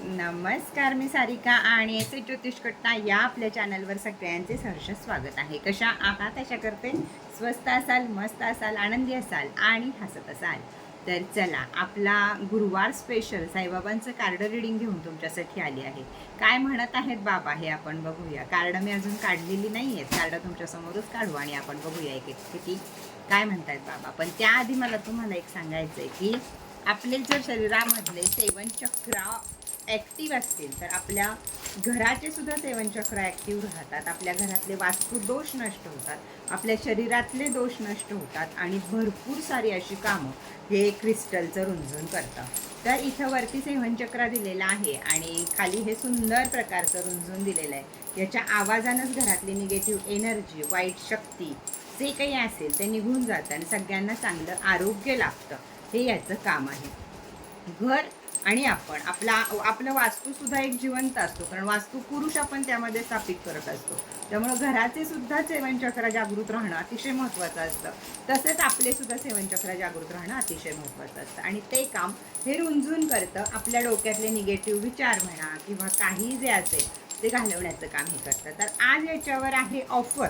नमस्कार मी सारिका आणि S A ज्योतिष कट्टा या आपल्या चॅनलवर सगळ्यांचे सहर्ष स्वागत आहे. कशा आहात? अशा करते स्वस्त असाल मस्त असाल आनंदी असाल आणि हसत असाल. तर चला आपला गुरुवार स्पेशल साईबाबांचं कार्ड रिडिंग घेऊन तुमच्यासाठी आली आहे. काय म्हणत आहेत बाबा हे आपण बघूया. कार्ड मी अजून काढलेली नाही आहेत कार्ड तुमच्यासमोरच काढू आणि आपण बघूया एक एक किती. काय म्हणतायत बाबा? पण त्याआधी मला तुम्हाला एक सांगायचं आहे की आपले जर शरीरामधले सेवन चक्र ॲक्टिव्ह असतील तर आपल्या घराचे सुद्धा सेवनचक्र ॲक्टिव्ह राहतात. आपल्या घरातले वास्तू दोष नष्ट होतात. आपल्या शरीरातले दोष नष्ट होतात आणि भरपूर सारी अशी कामं हे क्रिस्टलचं रुंजून करतं तर इथं वरती सेवनचक्र दिलेलं आहे आणि खाली हे सुंदर प्रकारचं रुंजून दिलेलं आहे. याच्या आवाजानंच घरातली निगेटिव्ह एनर्जी वाईट शक्ती जे काही असेल ते निघून जातं आणि सगळ्यांना चांगलं आरोग्य लाभतं. हे याचं काम आहे. घर आणि आपण. आपला आपलं वास्तू सुद्धा एक जिवंत असतो. कारण वास्तू पुरुष आपण त्यामध्ये स्थापित करत असतो. त्यामुळं घराचे सुद्धा सेवनचक्र जागृत राहणं अतिशय महत्त्वाचं असतं. तसेच आपले सुद्धा सेवनचक्र जागृत राहणं अतिशय महत्त्वाचं असतं. आणि ते काम हे रुंजून करतं आपल्या डोक्यातले निगेटिव्ह विचार म्हणा किंवा काही जे असेल ते घालवण्याचं काम हे करतं. तर आज याच्यावर आहे ऑफर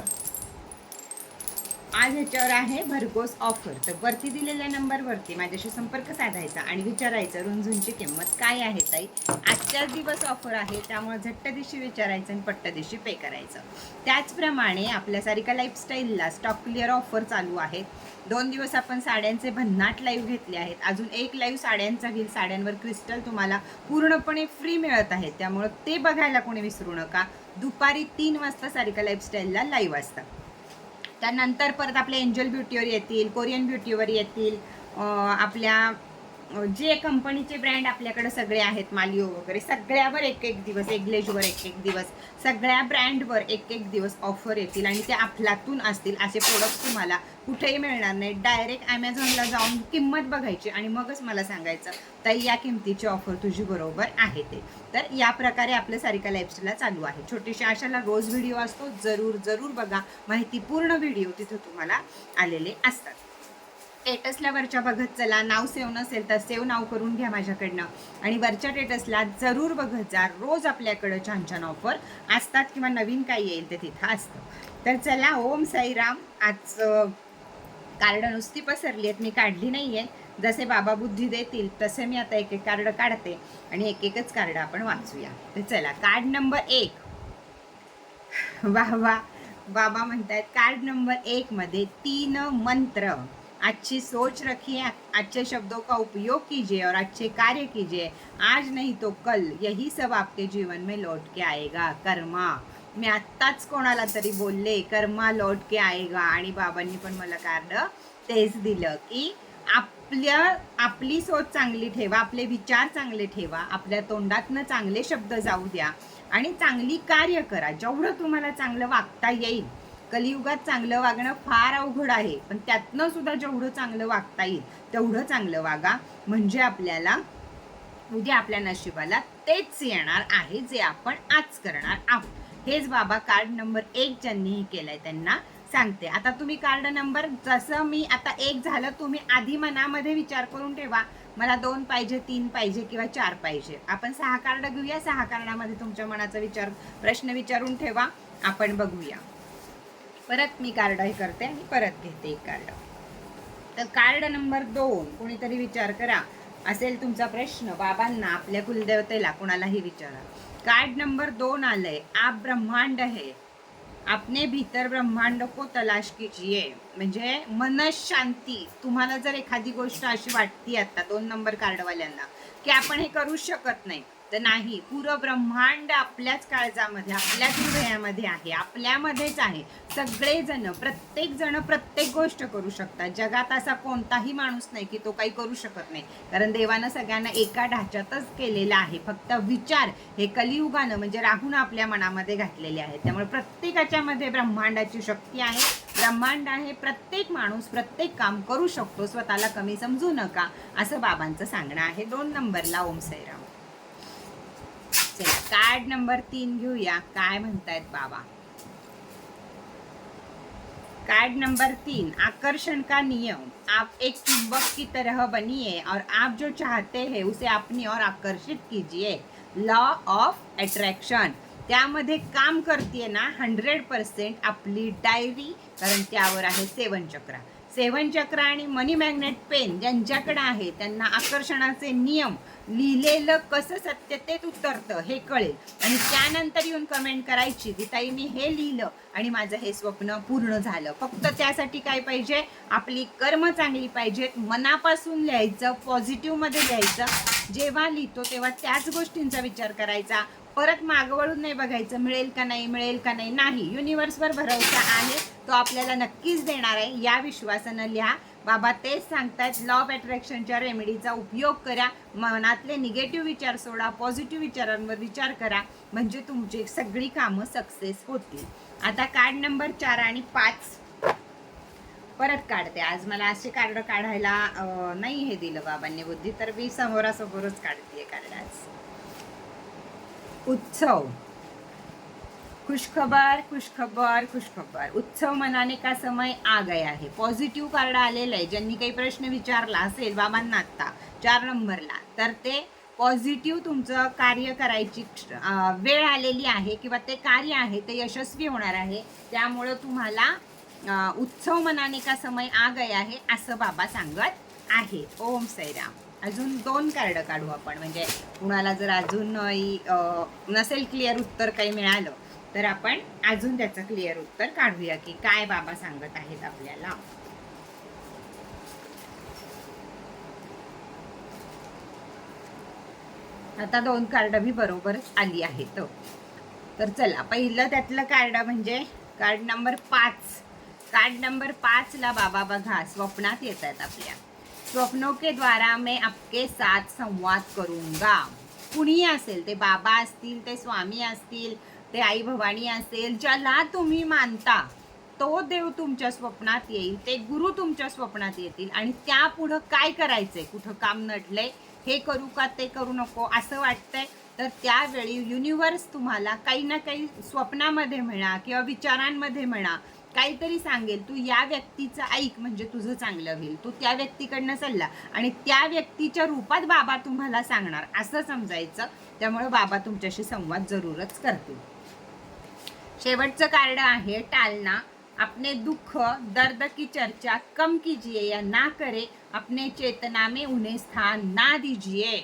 आज ह्याच्यावर आहे भरघोस ऑफर तर वरती दिलेल्या नंबरवरती माझ्याशी संपर्क साधायचा आणि विचारायचं रुंझुनची किंमत काय आहे ताई? आजच्याच दिवस ऑफर आहे त्यामुळे झट्ट दिवशी विचारायचं आणि पट्ट दिवशी पे करायचं. त्याचप्रमाणे आपल्या सारिका लाईफस्टाईलला स्टॉक क्लिअर ऑफर चालू आहे. दोन दिवस आपण साड्यांचे भन्नाट लाईव्ह घेतले आहेत. अजून एक लाईव्ह साड्यांचा घेईल. साड्यांवर क्रिस्टल तुम्हाला पूर्णपणे फ्री मिळत आहे. त्यामुळं ते बघायला कोणी विसरू नका. दुपारी तीन वाजता सारिका लाईफस्टाईलला लाईव्ह असतात त्यानंतर परत आपल्या एंजल ब्युटीवर येतील कोरियन ब्युटीवर येतील आपल्या जे कंपनीचे ब्रँड आपल्याकडे सगळे आहेत मालिओ वगैरे सगळ्यावर एक एक दिवस एग्लेजवर एक एक दिवस सगळ्या ब्रँडवर एक एक दिवस ऑफर येतील आणि ते आपल्यातून असतील असे प्रोडक्ट तुम्हाला कुठेही मिळणार नाही डायरेक्ट ॲमेझॉनला जाऊन किंमत बघायची आणि मगच मला सांगायचं तर या किमतीची ऑफर तुझी बरोबर आहे ते. तर या प्रकारे आपलं सारिका लाईफस्टाईलला चालू आहे. छोटीशा अशाला रोज व्हिडिओ असतो जरूर जरूर बघा. माहिती पूर्ण व्हिडिओ तिथं तुम्हाला आलेले असतात. टेटसला वरच्या बघत चला. नाव सेव नसेल तर सेव नाव करून घ्या माझ्याकडनं. आणि वरच्या टेटसला जरूर बघत जा. रोज आपल्याकडं छान छान ऑफर असतात किंवा नवीन काही येईल ते तिथं असतं. तर चला ओम साईराम. आज कार्ड नुसती पसरली आहेत. मी काढली नाही आहे जसे बाबा बुद्धी देतील तसे मी आता एक एक कार्ड काढते. आणि एक एकच कार्ड आपण वाचूया. तर चला कार्ड नंबर एक. वा वा बाबा म्हणतायत कार्ड नंबर एकमध्ये तीन मंत्र. अच्छी सोच रखिए अच्छे शब्दों का उपयोग कीजिए और अच्छे कार्य कीजिए। आज नहीं तो कल यही सब आपके जीवन में लौट के आएगा। कर्मा। मी आत्ताच कोणाला तरी बोलले कर्मा लौट के आएगा आणि बाबांनी पण मला कार्ड तेच दिलं की आपल्या आपली सोच चांगली ठेवा आपले विचार चांगले ठेवा आपल्या तोंडातनं चांगले शब्द जाऊ द्या आणि चांगली कार्य करा. जेवढं तुम्हाला चांगलं वागता येईल कलियुगात चांगलं वागणं फार अवघड आहे. पण त्यातनं सुद्धा जेवढं चांगलं वागता येईल तेवढं चांगलं वागा. म्हणजे आपल्याला उद्या आपल्या नशिबाला तेच येणार आहे जे आपण आज करणार आहोत. हेच बाबा कार्ड नंबर एक ज्यांनीही केलंय त्यांना सांगते. आता तुम्ही कार्ड नंबर जसं मी आता एक झालं तुम्ही आधी मनामध्ये विचार करून ठेवा. मला दोन पाहिजे तीन पाहिजे किंवा चार पाहिजे. आपण सहा कार्ड घेऊया सहा कार्डामध्ये तुमच्या मनाचा विचार प्रश्न विचारून ठेवा. आपण बघूया. परत मी कार्ड हे करते आणि परत घेते एक कार्ड तर कार्ड नंबर दोन कोणीतरी विचार करा. असेल तुमचा प्रश्न बाबांना आपल्या कुलदेवतेला कोणालाही विचारा. कार्ड नंबर दोन आलंय. आप ब्रह्मांड है. आपने भीतर ब्रह्मांड को तलाश कीजिए. म्हणजे मनशांती तुम्हाला जर एखादी गोष्ट अशी वाटती आता दोन नंबर कार्डवाल्यांना की आपण हे करू शकत नाही तर नाही. पुरं ब्रह्मांड आपल्याच काळजामध्ये आपल्याच हृदयामध्ये आहे आपल्यामध्येच आहे. सगळेजण प्रत्येक जण प्रत्येक गोष्ट करू शकतात. जगात असा कोणताही माणूस नाही की तो काही करू शकत नाही. कारण देवानं सगळ्यांना एका ढाच्यातच केलेला आहे. फक्त विचार हे कलियुगानं म्हणजे राहून आपल्या मनामध्ये घातलेले आहेत. त्यामुळे प्रत्येकाच्या मध्ये ब्रह्मांडाची शक्ती आहे. ब्रह्मांड आहे प्रत्येक माणूस प्रत्येक काम करू शकतो. स्वतःला कमी समजू नका असं बाबांचं सांगणं आहे. दोन नंबरला ओम सैराम चला कार्ड नंबर तीन घेऊया. काय म्हणतायत बाबा? कार्ड नंबर तीन आकर्षण का नियम? आप एक चुंबक की तरह बनिए और आप जो चाहते हैं उसे अपनी ओर आकर्षित कीजिए. लॉ ऑफ अट्रॅक्शन त्यामध्ये काम करते ना हंड्रेड पर्सेंट आपली डायरी कारण त्यावर आहे सेवन चक्र. सेवन चक्र आणि मनी मॅग्नेट पेन ज्यांच्याकडे आहे त्यांना आकर्षणाचे नियम लिहिलेलं कसं सत्यतेत उतरतं हे कळेल. आणि त्यानंतर येऊन कमेंट करायची की ताई मी हे लिहिलं आणि माझं हे स्वप्न पूर्ण झालं. फक्त त्यासाठी काय पाहिजे? आपली कर्म चांगली पाहिजेत मनापासून लिहायचं पॉझिटिव्हमध्ये लिहायचं. जेव्हा लिहितो तेव्हा त्याच गोष्टींचा विचार करायचा. परत मागवळून नाही बघायचं मिळेल का नाही मिळेल का नाही. नाही. युनिवर्सवर भरवसा आहे तो आपल्याला नक्कीच देणार आहे. या विश्वासानं लिहा. बाबा तेच सांगतायत लॉ ऑफ अट्रॅक्शनच्या रेमेडीचा उपयोग करा मनातले निगेटिव्ह विचार सोडा पॉझिटिव्ह विचारांवर विचार करा म्हणजे तुमची सगळी कामं सक्सेस होतील. आता कार्ड नंबर चार आणि पाच. परत काढते. आज मला असे कार्ड काढायला नाही हे दिलं बाबांनी बुद्धी तर मी समोरासमोरच काढते कार्ड आज. उत्सव. खुशखबर खुशखबर खुशखबर. उत्सव मनाने का समय आ गया आहे पॉझिटिव्ह कार्ड आलेलं आहे. ज्यांनी काही प्रश्न विचारला असेल बाबांना आत्ता चार नंबरला तर ते पॉझिटिव्ह तुमचं कार्य करायची वेळ आलेली आहे किंवा ते कार्य आहे ते यशस्वी होणार आहे. त्यामुळं तुम्हाला उत्सव मनाने का समय आ गया आहे असं बाबा सांगत आहे. ओम सैराम अजून दोन कार्ड काढू आपण. म्हणजे कुणाला जर अजून नसेल क्लिअर उत्तर काही मिळालं तर आपण अजून त्याचं क्लिअर उत्तर काढूया की काय बाबा सांगत आहेत आपल्याला. आता दोन कार्ड मी बरोबरच आली आहेत. तर चला पहिलं त्यातलं कार्ड म्हणजे कार्ड नंबर पाच. कार्ड नंबर पाच ला बाबा बघा स्वप्नात येत आहेत आपल्या. स्वप्नो के द्वारा मैं आपके साथ संवाद करूंगा. कुणी असेल ते बाबा असतील ते स्वामी असतील ते आई भवानी असेल ज्याला तुम्ही मानता तो देव तुमच्या स्वप्नात येईल ते गुरु तुमच्या स्वप्नात येतील. आणि त्यापुढं काय करायचंय? कुठं काम नडलंय? हे करू का ते करू नको असं वाटतंय? तर त्यावेळी युनिवर्स तुम्हाला काही ना काही स्वप्नामध्ये म्हणा किंवा विचारांमध्ये म्हणा काहीतरी सांगेल. तू या व्यक्तीचं ऐक म्हणजे तुझं चांगलं होईल. तू त्या व्यक्तीकडनं सल्ला आणि त्या व्यक्तीच्या रूपात बाबा तुम्हाला सांगणार. असं समजायचं. त्यामुळे बाबा तुमच्याशी संवाद जरूरच करतील. शेवटचं कार्ड आहे टालना. अपने दुःख दर्द की चर्चा कम कीजिए या ना करे अपने चेतना में उन्हें स्थान ना दीजिए.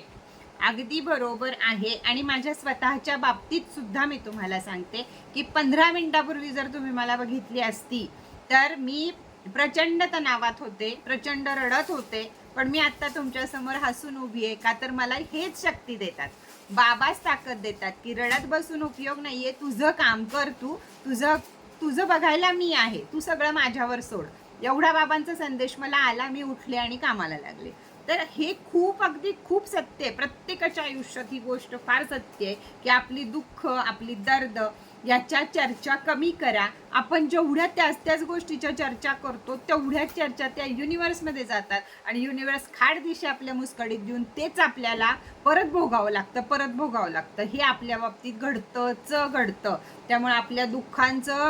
अगदी बरोबर आहे. आणि माझ्या स्वतःच्या बाबतीत सुद्धा मी तुम्हाला सांगते की पंधरा मिनिटापूर्वी जर तुम्ही मला बघितली असती तर मी प्रचंड तणावात होते प्रचंड रडत होते. पण मी आत्ता तुमच्यासमोर हसून उभी आहे. का तर मला हेच शक्ती देतात. बाबाच ताकद देतात की रडत बसून उपयोग नाहीये. तुझं काम कर तू. तुझं तुझं बघायला मी आहे. तू सगळं माझ्यावर सोड. एवढा बाबांचा संदेश मला आला. मी उठले आणि कामाला लागले. तर हे खूप अगदी खूप सत्य आहे. प्रत्येकाच्या आयुष्यात ही गोष्ट फार सत्य आहे की आपली दुःख आपली दर्द याच्या चर्चा कमी करा. आपण जेवढ्या त्याच त्याच गोष्टीच्या चर्चा करतो तेवढ्याच चर्चा त्या युनिवर्समध्ये जातात. आणि युनिवर्स खाड दिशा आपल्या मुस्कडीत देऊन तेच आपल्याला परत भोगावं लागतं परत भोगावं लागतं. हे आपल्या बाबतीत घडतंच घडतं. त्यामुळे आपल्या दुःखांचं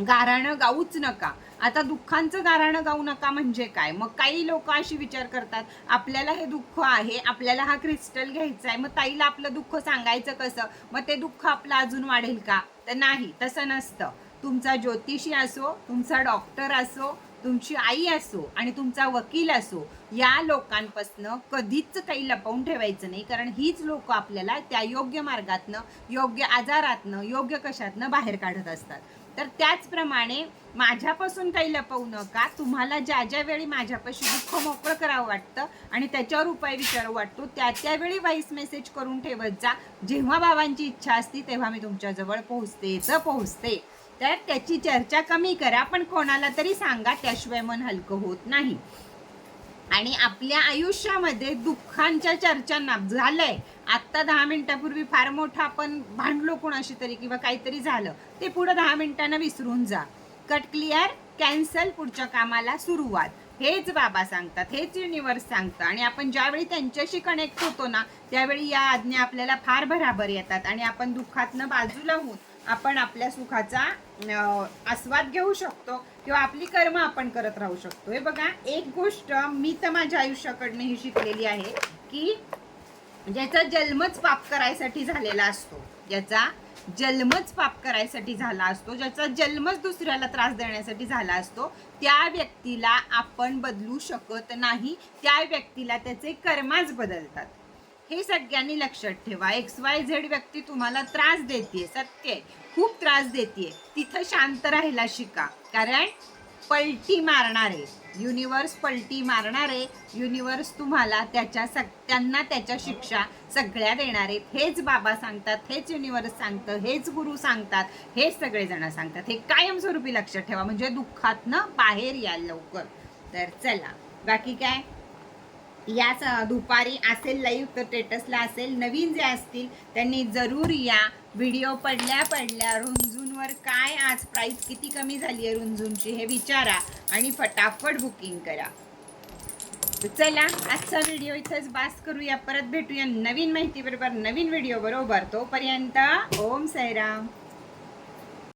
गाराणं गाऊच नका. आता दुःखांचं गाराणं गाऊ नका म्हणजे काय? मग काही लोक अशी विचार करतात आपल्याला हे दुःख आहे आपल्याला हा क्रिस्टल घ्यायचा आहे मग ताईला आपलं दुःख सांगायचं कसं? मग ते दुःख आपलं अजून वाढेल का? तर नाही तसं नसतं. तुमचा ज्योतिषी असो तुमचा डॉक्टर असो तुमची आई असो आणि तुमचा वकील असो या लोकांपासनं कधीच काही लपवून ठेवायचं नाही कारण हीच लोक आपल्याला त्या योग्य मार्गातनं योग्य आजारातनं योग्य कशातनं बाहेर काढत असतात. तर त्याचप्रमाणे माझ्यापासून काही लपवू नका. तुम्हाला ज्या ज्या वेळी माझ्यापाशी दुःख मोकळं करावं वाटतं आणि त्याच्यावर उपाय विचारावं वाटतो त्या त्यावेळी व्हॉइस मेसेज करून ठेवत जा. जेव्हा बाबांची इच्छा असती तेव्हा मी तुमच्याजवळ पोहोचतेच पोहोचते. तर त्याची चर्चा कमी करा पण कोणाला तरी सांगा त्याशिवाय मन हलकं होत नाही. आणि आपल्या आयुष्यामध्ये दुःखांच्या चर्चांना झालंय. आत्ता दहा मिनिटापूर्वी फार मोठं आपण भांडलो कोणाशी तरी किंवा काहीतरी झालं ते पुढं दहा मिनिटांना विसरून जा. कट क्लिअर कॅन्सल पुढच्या कामाला सुरुवात. हेच बाबा सांगतात हेच युनिवर्स सांगतं. आणि आपण ज्यावेळी त्यांच्याशी कनेक्ट होतो ना त्यावेळी या आज्ञा आपल्याला फार भराभर येतात. आणि आपण दुःखातनं बाजूला होऊन आपण आपल्या सुखाचा आस्वाद घेऊ शकतो किंवा आपली कर्म आपण करत राहू शकतो. हे बघा एक गोष्ट मी तर माझ्या आयुष्याकडनं ही शिकलेली आहे की ज्याचा जन्मच पाप करायसाठी झालेला असतो ज्याचा जन्मच पाप करायसाठी झाला असतो ज्याचा जन्मच दुसऱ्याला त्रास देण्यासाठी झाला असतो त्या व्यक्तीला आपण बदलू शकत नाही. त्या व्यक्तीला त्याचे कर्माच बदलतात. हे सगळ्यांनी लक्षात ठेवा. एक्स वाय झेड व्यक्ती तुम्हाला त्रास देते सत्य आहे. खूप त्रास देते तिथं शांत राहायला शिका. कारण पलटी मारणारे युनिवर्स पलटी मारणारे युनिवर्स तुम्हाला त्याच्या सग त्यांना त्याच्या शिक्षा सगळ्या देणारे. हेच बाबा सांगतात हेच युनिवर्स सांगतं हेच गुरु सांगतात हेच सगळेजण सांगतात. हे कायमस्वरूपी लक्षात ठेवा. म्हणजे दुःखातनं बाहेर याल लवकर. तर चला. बाकी काय? याच दुपारी असेल लाईव्ह तर स्टेटसला असेल. नवीन जे असतील त्यांनी जरूर या. व्हिडिओ पडल्या पडल्या रुंजूनवर काय आज प्राईस किती कमी झाली आहे रुंजूनची हे विचारा आणि फटाफट बुकिंग करा. चला आजचा व्हिडिओ इथंच बास करूया. परत भेटूया नवीन माहितीबरोबर नवीन व्हिडिओ बरोबर. तोपर्यंत ओम साईराम.